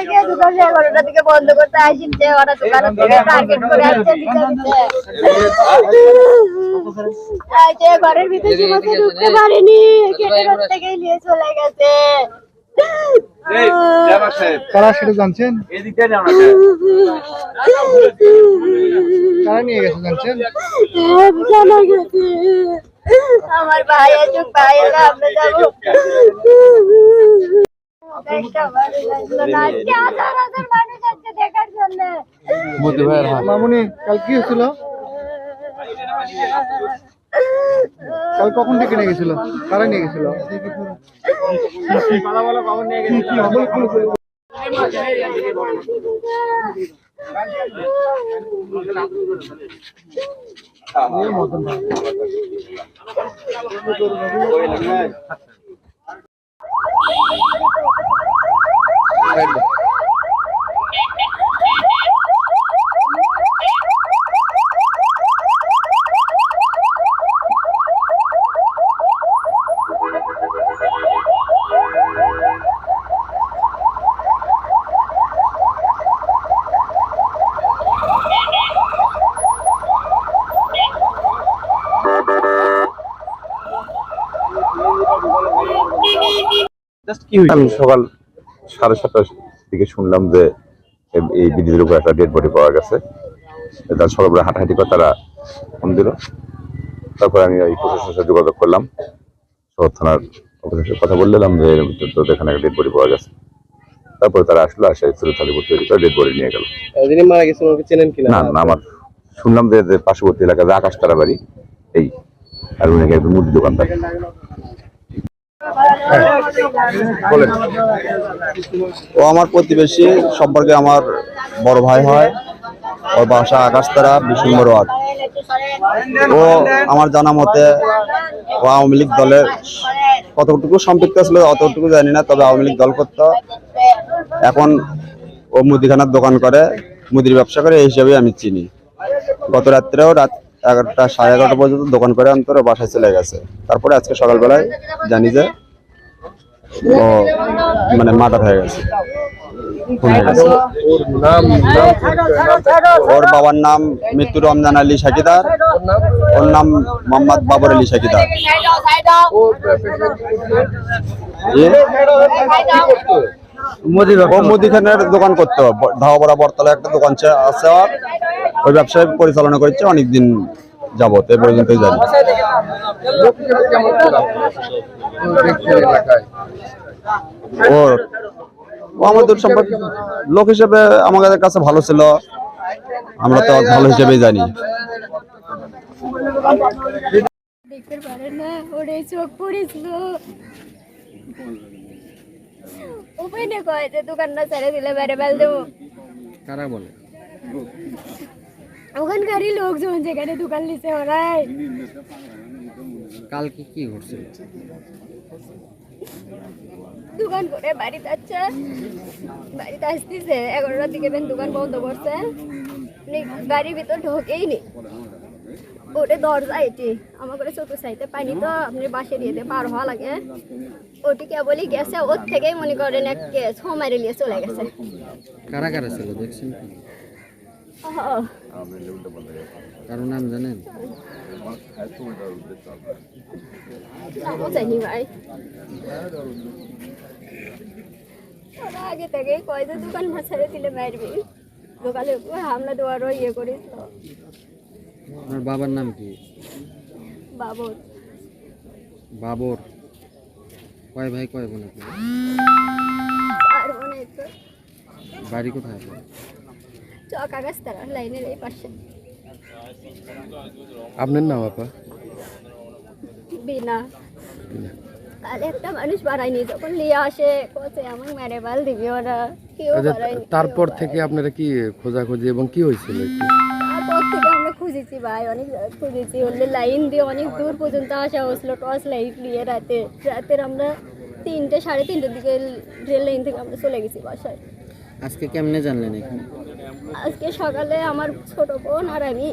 থেকে এগারোটা থেকে বন্ধ করতে আসছে ওরা দোকান থেকে টার্গেট করে আসছে ঘরের ভিতরে সীমাতে ঢুকতে পারেনি গেটের ওর থেকেই নিয়ে চলে গেছে। কারা সেটা জানছেন? কারা নিয়ে গেছে জানছেন? জানা গেছে আমার ভাই আছে ভাই আমরা যাব। মামুনি কাল কি হয়েছিল? কাল কখন থেকে নিয়ে গেছিল? কারা নিয়ে গেছিল? আমি সকাল সাড়ে সাতটার দিকে শুনলাম যে এই বিদ্যুতের উপর একটা ডেড বডি পাওয়া গেছে। তার সকালবেলা হাঁটাহাঁটি করে তারা ফোন দিল। তারপরে আমি ওই প্রশাসনের সাথে যোগাযোগ করলাম। শহর থানার অফিসের কথা বললাম যে তো- তোদের এখানে একটা ডেড বডি পাওয়া গেছে। তারপরে তারা আসলো আসে সুরতালি তৈরি করে ডেড বডি নিয়ে গেল। যিনি মারা গেছেন ওকে চেনেন কিনা? না না আমার শুনলাম যে পার্শ্ববর্তী এলাকা যে আকাশ তারা বাড়ি এই আর উনি একজন মুদি দোকানদার। ও আমার প্রতিবেশী, সম্পর্কে আমার বড় ভাই হয়। ওর বাসা আকাশতারা বিশ নম্বর ওয়ার্ড। ও আমার জানা মতে ও আওয়ামী লীগ দলের কতটুকু সম্পৃক্ত ছিল অতটুকু জানি না, তবে আওয়ামী লীগ দল করত। এখন ও মুদিখানার দোকান করে, মুদির ব্যবসা করে, এই হিসাবে আমি চিনি। গত রাত্রেও রাত এগারোটা সাড়ে এগারোটা পর্যন্ত দোকান করে অন্তর বাসায় চলে গেছে। তারপরে আজকে সকালবেলায় জানি যে ও মানে মার্ডার হয়ে গেছে। ওর বাবার নাম মৃত্যু রমজান আলী সাকিদার। ওর নাম মোহাম্মদ বাবর আলী সাকিদার। জি? ও মুদিখানের দোকান করতো ব- ধাওয়াপাড়া বরতলা একটা দোকান ছে- আছে ওর ওই ব্যবসায় পরিচালনা করছে অনেকদিন। যাবত এই পর্যন্তই জানি ওর আমাদের সম্পর্কে লোক হিসেবে আমাদের কাছে ভালো ছিল। আমরা তো ভালো হিসেবেই জানি। দেখতে পারে না ওরে চোখ পড়েছিল। উপায় নেই কয় যে দোকানটা ছেড়ে দিলে বেড়ে বেল দেবো। কারা বলে? ওখানকারই লোকজন যেখানে দোকান লিছে ওরাই। কালকে কি ঘটছিল? দোকান করে বাড়িতে যাচ্ছে বাড়িতে আসতেছে এগারোটার দিকে দোকান বন্ধ করছে। উনি বাড়ির ভিতর ঢোকেই নি। ওটা দরজা এটি। আমার করে ছোট সাইতে পানি তো আপনি বাসে দিয়ে পার হওয়া লাগে। ওটি কেবলই গেছে ওর থেকেই মনে করেন এক ছ মাইরে নিয়ে চলে গেছে। কারা কারা ছিল দেখছেন কি আহ, কারও নাম জানেন। জানি ভাই ওরা আগে থেকেই কয় যে দোকান ছেড়ে দিলে মারবি। দোকানে হামলা দেওয়ারও ইয়ে করিস তো। আপনার বাবার নাম কি? বাবর। বাবর। কয় ভাই কয় বোন আপনি বাড়ি কোথায় চক আকাশ তারা লাইনের এই পাশে। আপনার নাম আপা? বিনা। তাহলে একটা মানুষ বাড়ায়নি যখন লিয়ে আসে কোচে আমার মেরে বাল দিবি ওরা। কেউ বাড়ায়নি তারপর থেকে আপনারা কি খোঁজা খোঁজাখুঁজি এবং কি হয়েছিল একটু তারপর থেকে আমরা খুঁজেছি ভাই অনেক খুঁজেছি। ওদের লাইন দিয়ে অনেক দূর পর্যন্ত আসা হয়েছিল টর্চ লাইট নিয়ে রাতে। রাতের আমরা তিনটে সাড়ে তিনটের দিকে রেল লাইন থেকে আমরা চলে গেছি বাসায়। আজকে কেমনে জানলেন এখানে? আজকে সকালে আমার ছোট বোন আর আমি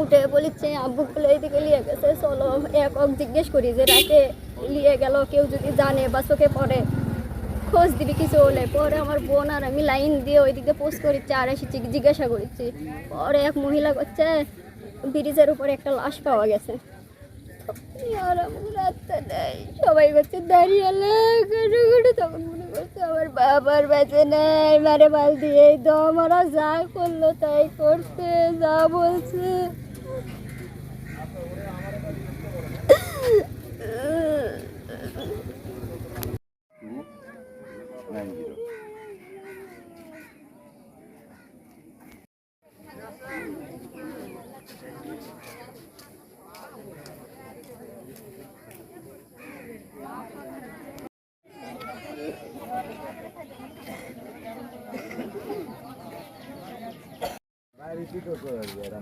উঠে বলেছি আব্বু বলে এইদিকে নিয়ে গেছে, চলো। একক জিজ্ঞেস করি যে, রাতে নিয়ে গেল, কেউ যদি জানে বা চোখে পড়ে, খোঁজ দিবি কিছু হলে? পরে আমার বোন আর আমি লাইন দিয়ে ওই দিক পোস্ট করেছি আর এসেছি জিজ্ঞাসা করেছি পরে এক মহিলা করছে, ব্রিজের উপরে একটা লাশ পাওয়া গেছে। আর সবাই করছে, দাঁড়িয়ে তখন আমার বাবার বেঁচে নেই, মারে মাল দিয়ে দম ওরা যা করল তাই করছে যা বলছে। टिकिटो कर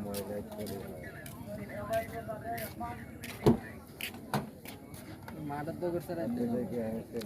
मारत तो कर सर है